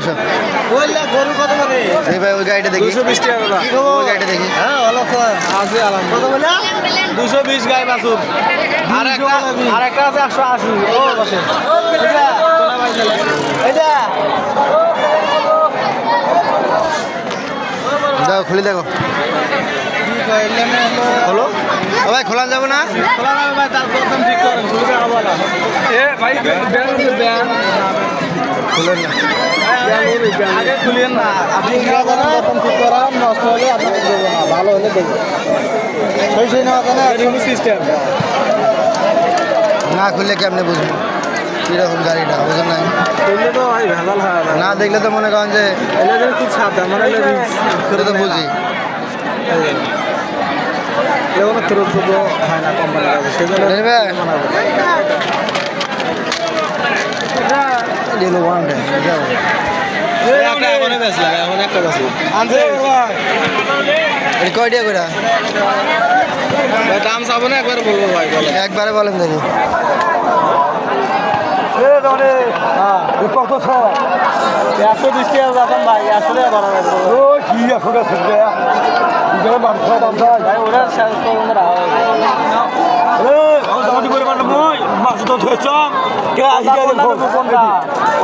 আসো। এই ভাই ওই গাড়িটা দেখি। দুশো বিশ টাকা ওই গাড়িটা দেখি। হ্যাঁ ভালো আলাম কত বলে দুশো বিশ আর একটা আর একটা আছে একশো আশি। ও বসে। এটা এটা। দেখো খুলে দেখো। হলো ও ভাই খোলা যাবে না? তার প্রথম ঠিক করেন। খুলবে আবার এ ভাই ব্যান ব্যান খুলেন না আগে খুলিয়েন না। আপনি প্রথম ঠিক করান নষ্ট হলে আপনাকে দেবো না ভালো হলে দেবো সেই সেই নেওয়া যায় না সিস্টেম না খুললে কেমনে কীরকম গাড়িটা বুঝুন নাই? খুললে তো ভাই ভেজাল না দেখলে তো মনে করেন যে এলে খুব সাবধান মানে সেটা তো বুঝি। এগুলো ফেরত হয় না কোম্পানির সেজন্য বেচি আনছে এটা কয়টা করে দাম চাবো না একবার বলব ভাই একবারে বলেন দেখি কত একশো বিশ টাকা যাবেন ভাই একশো টাকা বাড়া ও কি একশো টাকা ভাই ওরা শেষ পর্যন্ত রাখা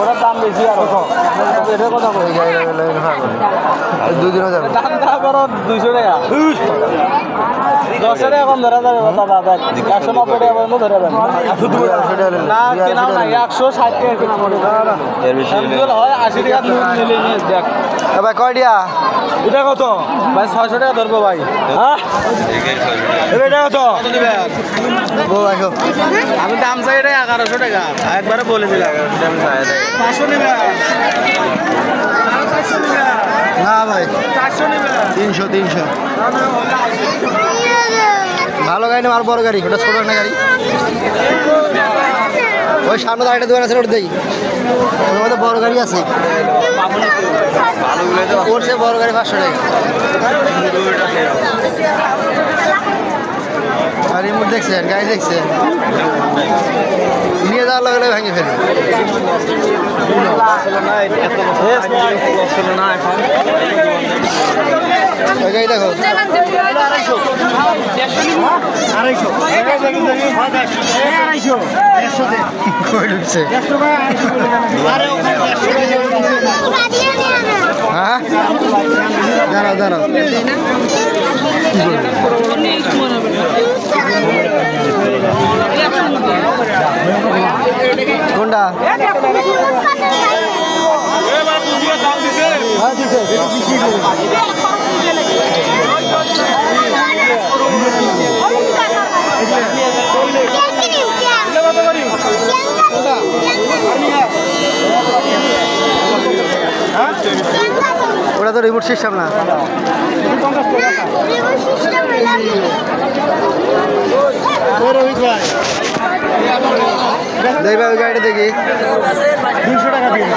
ওরা দাম বেশি আর। এটা কথা গেলে দুদিনও যাবে। দাম দা করো দুইশো টাকা। দশ টাকা কম ধরা যাবে দাদা দাদা একশো নব্বই টাকা পর্যন্ত ধরে যাবেন না কেনাও না একশো ষাট টাকা কেনা পড়ে হয় আশি টাকা নিলে দেখ। ভাই কয়টা এটা কত? ভাই ছয়শো টাকা ধরবো ভাই। হ্যাঁ? এটা কত? আমি দাম চাই এটা এগারোশো টাকা। একবারে বলে দিলাম। পাঁচশো নেবে চারশো নেবে। না ভাই চারশো নেবে। তিনশো তিনশো। ভালো গাড়ি না, আর বড় গাড়ি? ওটা ছোট না গাড়ি? ওই সামনে আরেকটা দোকান আছে, ওটা দেই ওর মধ্যে বড় গাড়ি আছে। ওর সে বড় গাড়ি পাঁচশো টাকা। আর রিমোট দেখছেন, গাড়ি দেখছেন। নিয়ে যাওয়ার লগে লগে ভেঙে ওই গাড়ি দেখো। হ্যাঁ? দাঁড়াও দাঁড়াও। কোনটা? ওটা তো রিমোট সিস্টেম না। দেখবে ওই দেখি। দুইশো টাকা দিন